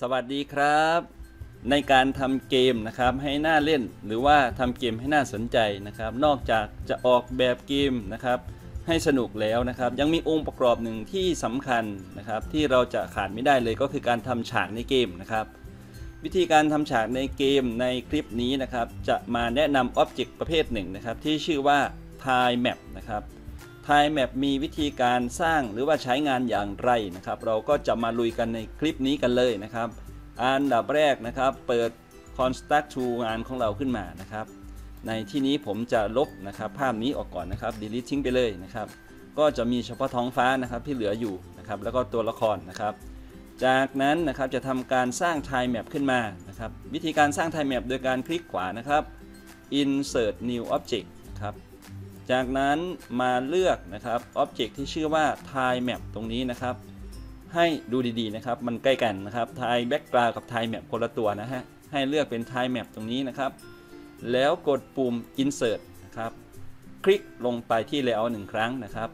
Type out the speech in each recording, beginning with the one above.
สวัสดีครับ ในการทำเกมนะครับให้น่าเล่น หรือว่าทำเกมให้น่าสนใจนะครับ นอกจากจะออกแบบเกมนะครับ ให้สนุกแล้วนะครับ ยังมีองค์ประกอบหนึ่งที่สำคัญนะครับ ที่เราจะขาดไม่ได้เลยก็คือการทำฉากในเกมนะครับ วิธีการทำฉากในเกมในคลิปนี้นะครับ จะมาแนะนำอ็อบเจกต์ประเภทหนึ่งนะครับ ที่ชื่อว่า Time Map นะครับ Time Map มีวิธีการสร้างหรือว่าใช้งานอย่างไรนะครับ เราก็จะมาลุยกันในคลิปนี้กันเลยนะครับ อันดับแรกนะครับ เปิด Construct to งานของเราขึ้นมานะครับ ในที่นี้ผมจะลบนะครับ ภาพนี้ออกก่อนนะครับ delete ทิ้งไปเลยนะครับ ก็จะมีเฉพาะท้องฟ้านะครับที่เหลืออยู่นะครับ แล้วก็ตัวละครนะครับ จากนั้นนะครับจะทำการสร้าง time map ขึ้นมานะครับ วิธีการสร้าง time map โดยการคลิกขวานะครับ insert new object นะครับ จากนั้นมาเลือกนะครับ object ที่ชื่อว่า time map ตรงนี้นะครับ ให้ดูดีๆนะครับ มันใกล้กันนะครับ time background กับ time map คนละตัวนะฮะ ให้เลือกเป็น time map ตรงนี้นะครับ แล้วกดปุ่ม insert นะครับ คลิกลงไปที่ layout หนึ่งครั้งนะครับ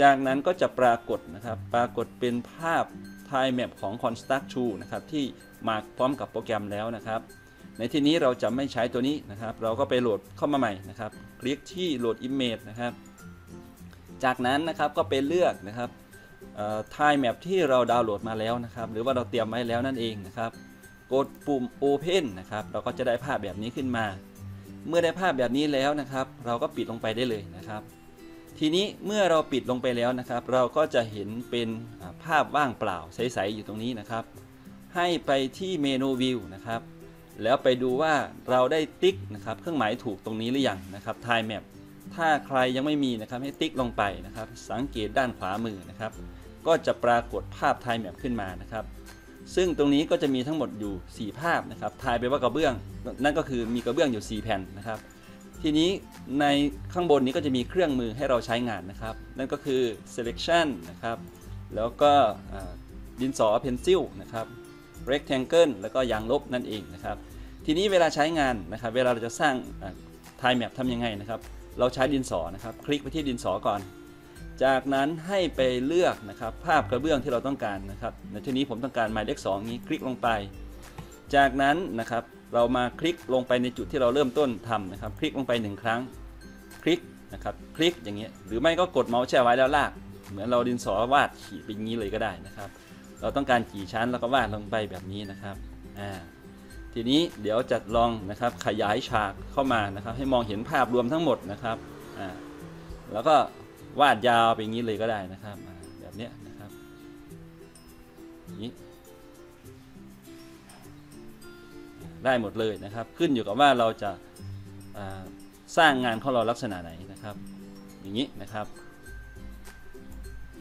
จากนั้นก็จะปรากฏนะครับ ปรากฏเป็นภาพ time map ของ construct to นะครับ ที่มาพร้อมกับโปรแกรมแล้วนะครับ ในที่นี้เราจะไม่ใช้ตัวนี้นะครับ เราก็ไปโหลดเข้ามาใหม่นะครับ คลิกที่โหลด image นะครับ จากนั้นนะครับก็ไปเลือกนะครับ time map ที่เราดาวน์โหลดมาแล้วนะครับ หรือว่าเราเตรียมไว้แล้วนั่นเองนะครับ กดปุ่ม Open นะครับ เราก็จะได้ภาพแบบนี้ขึ้นมา เมื่อได้ภาพแบบนี้แล้วนะครับ เราก็ปิดลงไปได้เลยนะครับ ทีนี้เมื่อเราปิดลงไปแล้วนะครับ เราก็จะเห็นเป็นภาพว่างเปล่าใสๆอยู่ตรงนี้นะครับ ให้ไปที่เมนูวิวนะครับ แล้วไปดูว่าเราได้ติ๊กนะครับเครื่องหมายถูกตรงนี้หรือยังนะครับ time map ถ้าใครยังไม่มีนะครับให้ติ๊กลงไปนะครับ สังเกตด้านขวามือนะครับ ก็จะปรากฏภาพ time map ขึ้นมานะครับ ซึ่งตรงนี้ก็จะมีทั้งหมดอยู่ 4 ภาพนะครับทายไปว่ากระเบื้อง นั่นก็คือมีกระเบื้องอยู่ 4 แผ่นนะครับ ทีนี้ในข้างบนนี้ก็จะมีเครื่องมือให้เราใช้งานนะครับ นั่นก็คือ selection นะครับ แล้วก็ดินสอ pencil นะครับ rectangle แล้วก็ยางลบนั่นเองนะครับ ทีนี้เวลาใช้งานนะครับ เวลาเราจะสร้าง time map ทำยังไงนะครับ เราใช้ดินสอนะครับ คลิกไปที่ดินสอก่อน จากนั้นให้ไปเลือกนะครับภาพกระเบื้องที่เราต้องการนะครับในที่นี้ผมต้องการหมายเลข2นี้คลิกลงไป จากนั้นนะครับเรามาคลิกลงไปในจุดที่เราเริ่มต้นทำนะครับ คลิกลงไปหนึ่งครั้ง คลิกนะครับ คลิกอย่างเงี้ย หรือไม่ก็กดเมาส์แช่ไว้แล้วลาก เหมือนเราดินสอวาดขีดเป็นงี้เลยก็ได้นะครับ เราต้องการกี่ชั้นแล้วก็วาดลงไปแบบนี้นะครับ อ่า ทีนี้เดี๋ยวจะลองนะครับขยายฉากเข้ามานะครับ ให้มองเห็นภาพรวมทั้งหมดนะครับอ่าแล้วก็วาดยาวไปอย่างนี้เลยก็ได้นะครับ แบบนี้นะครับนี้ได้หมดเลยนะครับ ขึ้นอยู่กับว่าเราจะสร้างงานของเราลักษณะไหนนะครับ อย่างนี้นะครับ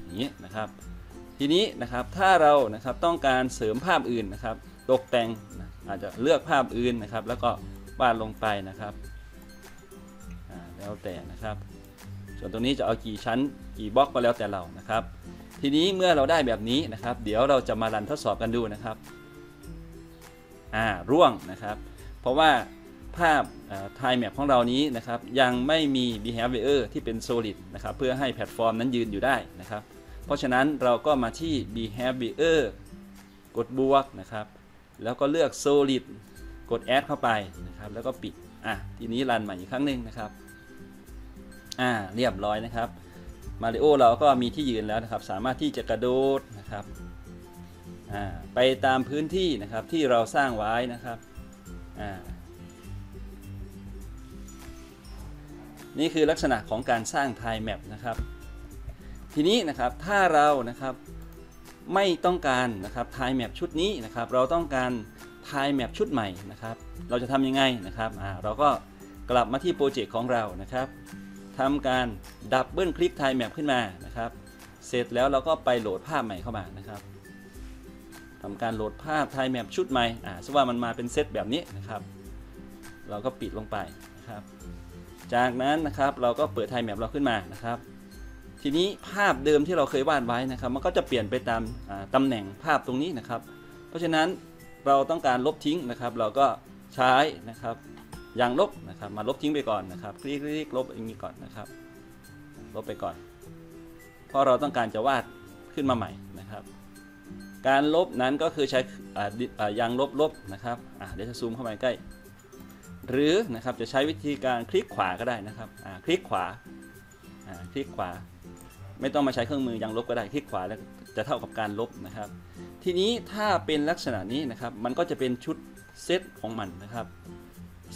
อย่างนี้นะครับ ทีนี้นะครับถ้าเรานะครับต้องการเสริมภาพอื่นนะครับ ตกแต่ง อาจจะเลือกภาพอื่นนะครับ แล้วก็วาดลงไปนะครับแล้วแต่นะครับ ส่วนตรงนี้จะเอากี่ชั้นกี่บล็อกก็แล้วแต่เรานะครับ ทีนี้เมื่อเราได้แบบนี้นะครับ เดี๋ยวเราจะมารันทดสอบกันดูนะครับอ่าร่วงนะครับ เพราะว่าภาพ time map ของเรานี้นะครับ ยังไม่มี behavior ที่เป็น solid นะครับ เพื่อให้แพลตฟอร์มนั้นยืนอยู่ได้นะครับ เพราะฉะนั้นเราก็มาที่ behavior กดบวกนะครับ แล้วก็เลือก solid กด add เข้าไปนะครับ แล้วก็ปิด อะ ทีนี้รันใหม่อีกครั้งหนึ่งนะครับ อ่า เรียบร้อยนะครับ มาริโอเราก็มีที่ยืนแล้วนะครับ สามารถที่จะกระโดดนะครับ อ่า ไปตามพื้นที่นะครับที่เราสร้างไว้นะครับ อ่า นี่คือลักษณะของการสร้าง time map นะครับ ทีนี้นะครับ ถ้าเรานะครับ ไม่ต้องการนะครับ time map ชุดนี้นะครับ เราต้องการ time map ชุดใหม่นะครับ เราจะทำยังไงนะครับอ่าเราก็กลับมาที่โปรเจกต์ของเรานะครับทำการดับเบิลคลิก time map ขึ้นมานะครับ เสร็จแล้วเราก็ไปโหลดภาพใหม่เข้ามานะครับทำการโหลดภาพ time map ชุดใหม่อ่าสว่ามันมาเป็นเซตแบบนี้นะครับ เราก็ปิดลงไปนะครับ จากนั้นนะครับเราก็เปิด time map เราขึ้นมานะครับ ทีนี้ภาพเดิมที่เราเคยวาดไว้นะครับ มันก็จะเปลี่ยนไปตามตำแหน่งภาพตรงนี้นะครับ เพราะฉะนั้นเราต้องการลบทิ้งนะครับ เราก็ใช้นะครับยางลบนะครับ มาลบทิ้งไปก่อนนะครับ คลิกคลิกลบอย่างนี้ก่อนนะครับ ลบไปก่อน เพราะเราต้องการจะวาดขึ้นมาใหม่นะครับ การลบนั้นก็คือใช้ยางลบลบนะครับเดี๋ยวจะซูมเข้ามาใกล้ หรือนะครับจะใช้วิธีการคลิกขวาก็ได้นะครับคลิกขวาอ่าคลิกขวา ไม่ต้องมาใช้เครื่องมือยางลบก็ได้คลิกขวาแล้วจะเท่ากับการลบนะครับ ทีนี้ถ้าเป็นลักษณะนี้นะครับมันก็จะเป็นชุดเซตของมันนะครับ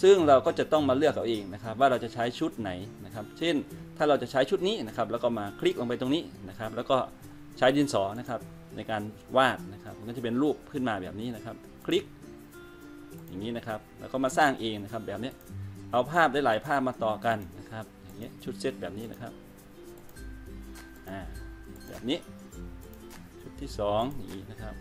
ซึ่งเราก็จะต้องมาเลือกเอาเองนะครับ ว่าเราจะใช้ชุดไหนนะครับ เช่น ถ้าเราจะใช้ชุดนี้นะครับ แล้วก็มาคลิกลงไปตรงนี้นะครับ แล้วก็ใช้ดินสอนะครับ ในการวาดนะครับ มันก็จะเป็นรูปขึ้นมาแบบนี้นะครับ คลิก อย่างนี้นะครับ แล้วก็มาสร้างเองนะครับแบบนี้เอาภาพได้หลายภาพมาต่อกันนะครับ อย่างเงี้ยชุดเซตแบบนี้นะครับ แบบนี้ ชุดที่สองอย่างนี้นะครับ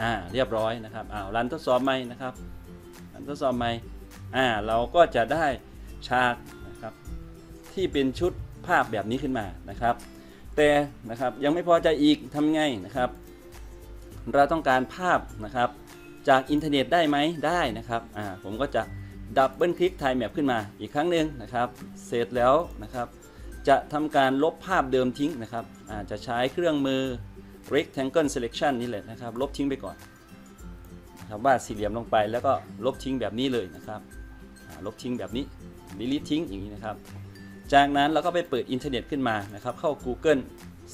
อ่า เรียบร้อยนะครับอ้าวรันทดสอบใหม่นะครับรันทดสอบใหม่อ่า เราก็จะได้ฉากนะครับ ที่เป็นชุดภาพแบบนี้ขึ้นมานะครับ แต่นะครับยังไม่พอใจอีกทำไงนะครับ เราต้องการภาพนะครับ จากอินเทอร์เน็ตได้ไหมได้นะครับอ่าผมก็จะดับเบิลคลิกถ่ายแมปขึ้นมาอีกครั้งหนึ่งนะครับ เสร็จแล้วนะครับ จะทำการลบภาพเดิมทิ้งนะครับอาจะใช้เครื่องมือ rectangle selection นี่แหละนะครับ ลบทิ้งไปก่อนนะครับวาดสี่เหลี่ยมลงไปแล้วก็ลบทิ้งแบบนี้เลยนะครับลบทิ้งแบบนี้ delete ทิ้งอย่างนี้นะครับ จากนั้นเราก็ไปเปิดอินเทอร์เน็ตขึ้นมานะครับ เข้า Google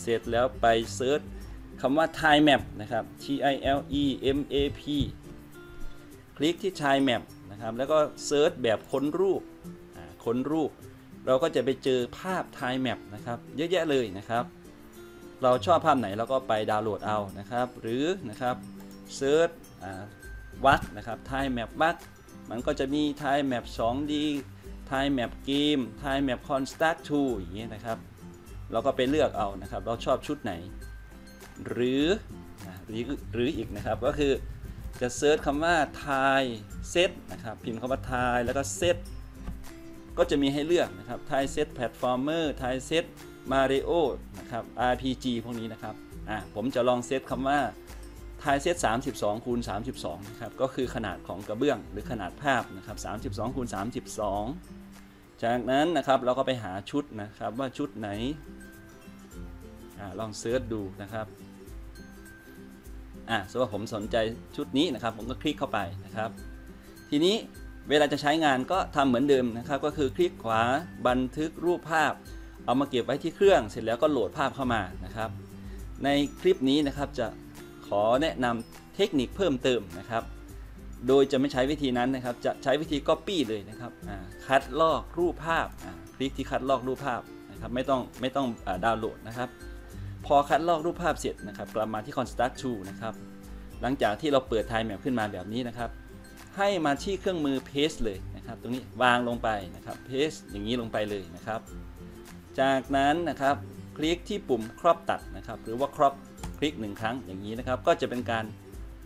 เสร็จแล้วไปเซิร์ชคำว่า time map นะครับ T I L E M A P ลิกที่ time map นะครับแล้วก็เซิร์ชแบบค้นรูปค้นรูป เราก็จะไปเจอภาพ time map นะครับเยอะแยะเลยนะครับ เราชอบภาพไหนเราก็ไปดาวน์โหลดเอานะครับ หรือนะครับเซิร์ชวัดนะครับ time map วัดมันก็จะมี time map 2D time map เกม time map construct 2อย่างเงี้ยนะครับ เราก็ไปเลือกเอานะครับ เราชอบชุดไหน หรือหรือหรืออีกนะครับก็คือ จะเซิร์ชคำว่า time set นะครับ พิมพ์คำว่า time แล้วก็ set ก็จะมีให้เลือกนะครับ time set platformer time set Mario นะครับ RPG พวกนี้นะครับ อ่า ผมจะลองเซตคำว่า time set 32คูณ32 นะครับ ก็คือขนาดของกระเบื้องหรือขนาดภาพนะครับ 32คูณ32 จากนั้นนะครับเราก็ไปหาชุดนะครับว่าชุดไหนอาลองเซิร์ชดูนะครับ อ่าสมมติว่าผมสนใจชุดนี้นะครับ ผมก็คลิกเข้าไปนะครับ ทีนี้เวลาจะใช้งานก็ทำเหมือนเดิมนะครับ ก็คือคลิกขวาบันทึกรูปภาพ เอามาเก็บไว้ที่เครื่องเสร็จแล้วก็โหลดภาพเข้ามานะครับ ในคลิปนี้นะครับจะขอแนะนำเทคนิคเพิ่มเติมนะครับ โดยจะไม่ใช้วิธีนั้นนะครับ จะใช้วิธี Copy เลยนะครับคัดลอกรูปภาพคลิกที่คัดลอกรูปภาพนะครับ ไม่ต้องไม่ต้องอดาวน์โหลดนะครับ พอคัดลอกรูปภาพเสร็จนะครับ กลับมาที่ Construct Tool นะครับ หลังจากที่เราเปิด Time Map ขึ้นมาแบบนี้นะครับ ให้มาที่เครื่องมือ Paste เลยนะครับ ตรงนี้วางลงไปนะครับ Paste อย่างนี้ลงไปเลยนะครับ จากนั้นนะครับคลิกที่ปุ่มครอบตัดนะครับ หรือว่าครอบคลิกหนึ่งครั้งอย่างนี้นะครับ ก็จะเป็นการ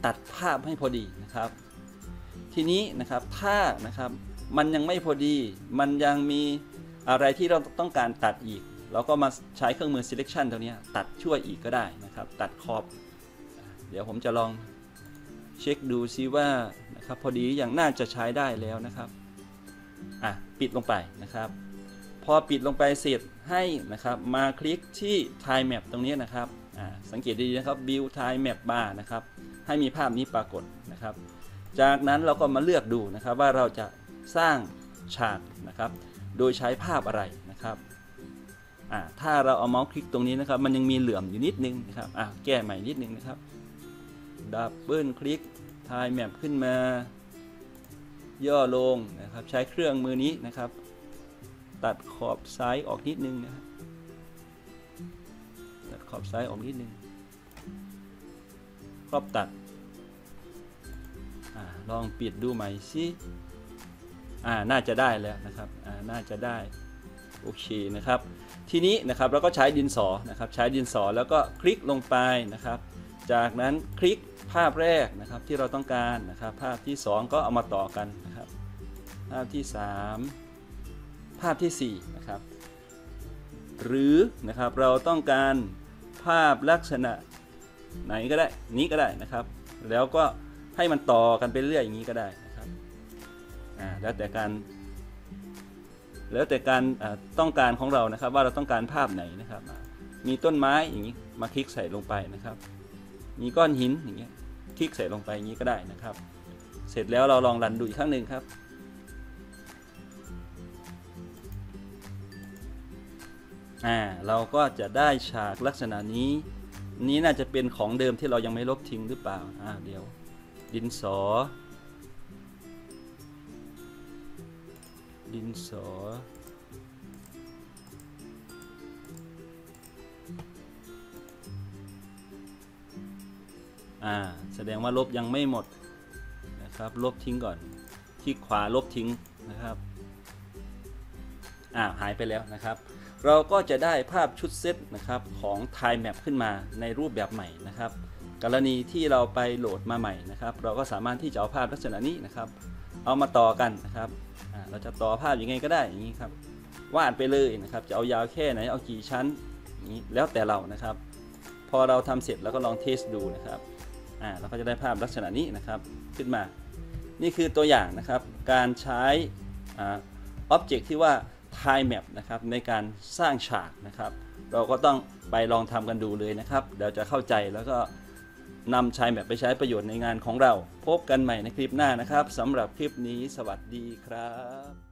ตัดภาพให้พอดีนะครับ ทีนี้นะครับถ้านะครับมันยังไม่พอดี มันยังมีอะไรที่เราต้องการตัดอีก เราก็มาใช้เครื่องมือ selection ตัวนี้ตัดช่วยอีกก็ได้นะครับ ตัดขอบ เดี๋ยวผมจะลองเช็คดูซิว่านะครับพอดีอย่างน่าจะใช้ได้แล้วนะครับอะปิดลงไปนะครับ พอปิดลงไปเสร็จให้นะครับมาคลิกที่ time map ตรงนี้นะครับอ่าสังเกตดีนะครับ build time map bar นะครับให้มีภาพนี้ปรากฏนะครับ จากนั้นเราก็มาเลือกดูนะครับว่าเราจะสร้างฉากนะครับ โดยใช้ภาพอะไรนะครับ อ่าถ้าเราเอาเมาส์คลิกตรงนี้นะครับ มันยังมีเหลื่อมอยู่นิดนึงนะครับอ่าแก้ใหม่นิดนึงนะครับดับเบิลคลิก time map ขึ้นมา ย่อลงนะครับ ใช้เครื่องมือนี้นะครับ ตัดขอบซ้ายออกนิดนึงนะครับตัดขอบซ้ายออกนิดนึงครอบตัดอลองปิดดูใหม่สิอ่าน่าจะได้แล้วนะครับอ่าน่าจะได้ โอเคนะครับ ทีนี้นะครับเราก็ใช้ดินสอนะครับใช้ดินสอแล้วก็คลิกลงไปนะครับ จากนั้นคลิกภาพแรกนะครับที่เราต้องการนะครับ ภาพที่ 2 ก็เอามาต่อกันนะครับ ภาพที่ 3 ภาพที่4นะครับหรือนะครับเราต้องการภาพลักษณะไหนก็ได้นี้ก็ได้นะครับ แล้วก็ให้มันต่อกันไปเรื่อยอย่างนี้ก็ได้นะครับอ่าแล้วแต่การ แล้วแต่การต้องการของเรานะครับ ว่าเราต้องการภาพไหนนะครับ มีต้นไม้อย่างนี้มาคลิกใส่ลงไปนะครับ มีก้อนหินอย่างเงี้ยคลิกใส่ลงไปอย่างนี้ก็ได้นะครับ เสร็จแล้วเราลองรันดูอีกครั้งหนึ่งครับอ่าเราก็จะได้ฉากลักษณะนี้ นี้น่าจะเป็นของเดิมที่เรายังไม่ลบทิ้งหรือเปล่าอ่าเดี๋ยวดินสอ ดินสอ อ่า แสดงว่าลบยังไม่หมดนะครับ ลบทิ้งก่อนที่ขวาลบทิ้งนะครับ อ่า หายไปแล้วนะครับ เราก็จะได้ภาพชุดเซตนะครับของ Time Map ขึ้นมาในรูปแบบใหม่นะครับ กรณีที่เราไปโหลดมาใหม่นะครับ เราก็สามารถที่จะเอาภาพลักษณะนี้นะครับ เอามาต่อกันนะครับ เราจะต่อภาพยังไงก็ได้อย่างนี้ครับ วาดไปเลยนะครับ จะเอายาวแค่ไหน เอากี่ชั้นนี้แล้วแต่เรานะครับ พอเราทำเสร็จแล้วก็ลองเทสดูนะครับ อ่าเราก็จะได้ภาพลักษณะนี้นะครับขึ้นมา นี่คือตัวอย่างนะครับ การใช้อ่า Object ที่ว่า Time Map นะครับในการสร้างฉากนะครับ เราก็ต้องไปลองทำกันดูเลยนะครับ เดี๋ยวจะเข้าใจแล้วก็ นำชายแบบไปใช้ประโยชน์ในงานของเรา พบกันใหม่ในคลิปหน้านะครับสำหรับคลิปนี้สวัสดีครับ